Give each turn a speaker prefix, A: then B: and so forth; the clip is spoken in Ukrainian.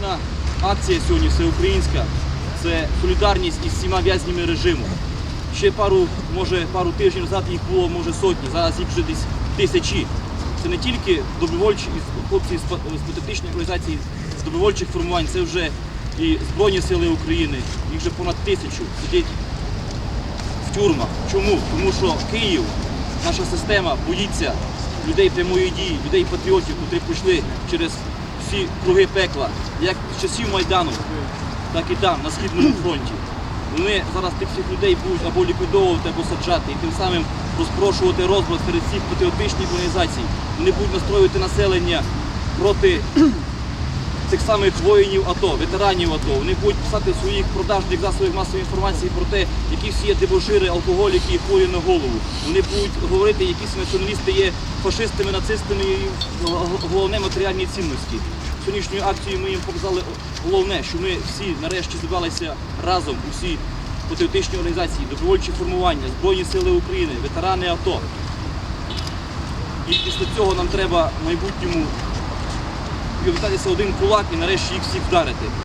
A: патріотична акція сьогодні всеукраїнська. Це солідарність із всіма в'язнями режиму. Ще пару, може, пару тижнів назад їх було може сотні, зараз їх вже десь тисячі. Це не тільки добровольчі хлопці з па- патріотичної організації, з добровольчих формувань, це вже і Збройні Сили України, їх вже понад тисячу сидять в тюрмах. Чому? Тому що Київ, наша система боїться людей прямої дії, людей патріотів, котрі пройшли через всі круги пекла, як з часів Майдану, так і там, на східному фронті. Вони зараз тих всіх людей будуть або ліквідовувати, або саджати, і тим самим розпрошувати розбрат серед всіх патріотичних організацій. Вони будуть настроювати населення проти цих самих воїнів АТО, ветеранів АТО. Вони будуть писати в своїх продажних засобах масової інформації про те, які всі є дебошири, алкоголіки і хворі на голову. Вони будуть говорити, які націоналісти є фашистами, нацистами і головне матеріальні цінності. Сьогоднішньою акцією ми їм показали головне, що ми всі нарешті зібралися разом, усі патріотичні організації, добровольчі формування, Збройні Сили України, ветерани АТО. І після цього нам треба в майбутньому об'єднатися один кулак і нарешті їх всіх вдарити.